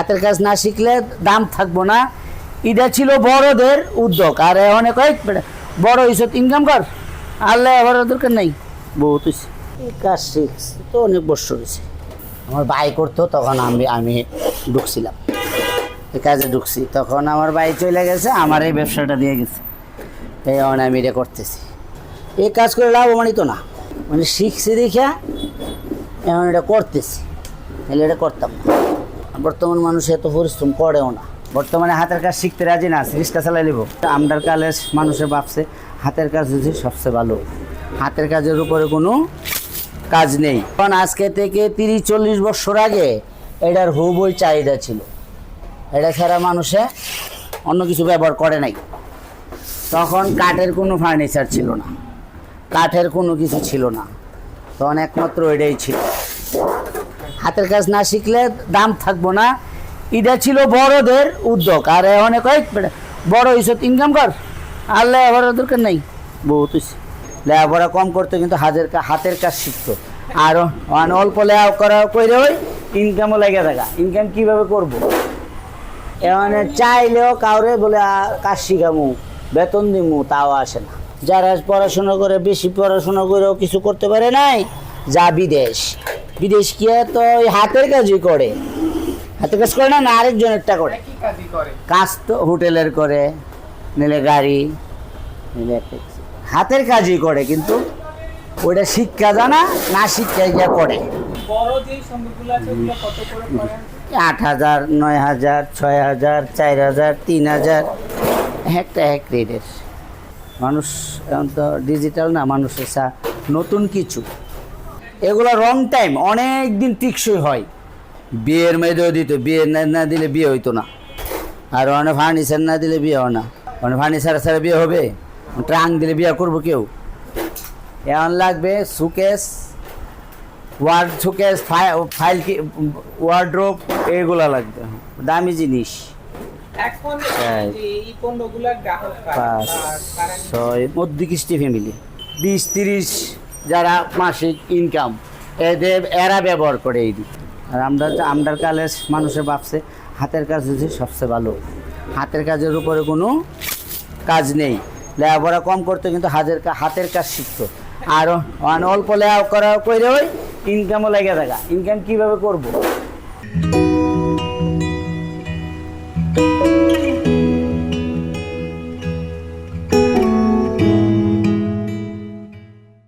হাতের কাজ না শিখলে দাম থাকব না। এটা ছিল বড়দের উদ্যোগ। আর অনেক বড় হয়েছে ইনকাম কর। আল্লাহ আবার দরকার নাই। বহুত হয়েছে কাজ শিখছি তো অনেক বছর হয়েছে আমার ভাই করতো, তখন আমি আমি ঢুকছিলাম। এই কাজে ঢুকছি। তখন আমার ভাই চলে গেছে, আমার এই ব্যবসাটা দিয়ে গেছে। এই অন আমি এটা করতেছি। এই কাজ করে লাভ লাভবানিত না। মানে শিখছি দেখা, এখন এটা করতেছি। তাহলে এটা করতাম। না বর্তমান মানুষ এত পরিশ্রম করেও না। বর্তমানে হাতের কাজ শিখতে রাজি না রিক্সা চালাই নিব। আমরার কালে মানুষের ভাবছে, হাতের কাজ হচ্ছে সবচেয়ে ভালো। হাতের কাজের উপরে কোনো কাজ নেই। কারণ আজকে থেকে তিরিশ, চল্লিশ বছর আগে এটার হুবই চাহিদা ছিল। এটা ছাড়া মানুষে অন্য কিছু ব্যবহার করে নাই। তখন কাঠের কোনো ফার্নিচার ছিল না। কাঠের কোনো কিছু ছিল না। তখন একমাত্র এটাই ছিল। হাতের কাজ না শিখলে দাম থাকব না। এটা ছিল বড়দের উদ্যোগ। আর অনেক কয়েক বড় হয়েছে ইনকাম কর। আর আবার দরকার নেই। বহুত লেখাপড়া কম করতো কিন্তু হাতের হাতের কাজ শিখতো। আর অল্প লেখা করা করে ওই ইনকামও লেগে থাকা। ইনকাম কীভাবে করব। এখানে চাইলেও কাউরে বলে কাজ শিখামু, বেতন দিমু, তাও আসে না। যারা পড়াশোনা করে, বেশি পড়াশোনা করেও কিছু করতে পারে নাই যা বিদেশ বিদেশ কি তো ওই হাতের কাজই করে। হাতের কাজ করে না না আরেকজনেরটা করে। করে? কাজ তো হোটেলের করে নিলে গাড়ি নিলে হাতের কাজই করে কিন্তু ওটা শিক্ষা জানা না শিক্ষা গিয়া করে। আট হাজার নয় হাজার ছয় হাজার চার হাজার তিন হাজার। একটা এক রেটের। মানুষ এখন তো ডিজিটাল না মানুষের নতুন কিছু। এগুলো রং টাইম অনেক দিন টিকসই হয়। বিয়ের মেয়েদেও দিত বিয়ে না না দিলে বিয়ে হইতো না। আর অনেক ফার্নিচার না দিলে বিয়ে হয় না। অনেক ফার্নিচার ছাড়া বিয়ে হবে? ট্রাং দিলে বিয়ে করব কেউ? এমন লাগবে সুকেস ওয়ার্ড সুকেস ফাইল কি ওয়ার্ড্রোপ এগুলো লাগবে। দামি জিনিস। হ্যাঁ। ছয় মধ্যকিষ্টি ফ্যামিলি বিশ তিরিশ। যারা মাসিক ইনকাম এদের, এরা ব্যবহার করে এই আর আমরা আমদার কালে মানুষের ভাবছে, হাতের কাজ হচ্ছে সবচেয়ে ভালো। হাতের কাজের উপরে কোনো কাজ নেই। লেখাপড়া কম করতো কিন্তু হাতের হাতের কাজ শিখতো। আর অল্প লেখা করা করে ওই ইনকামও লেগে থাকা। ইনকাম কীভাবে করব?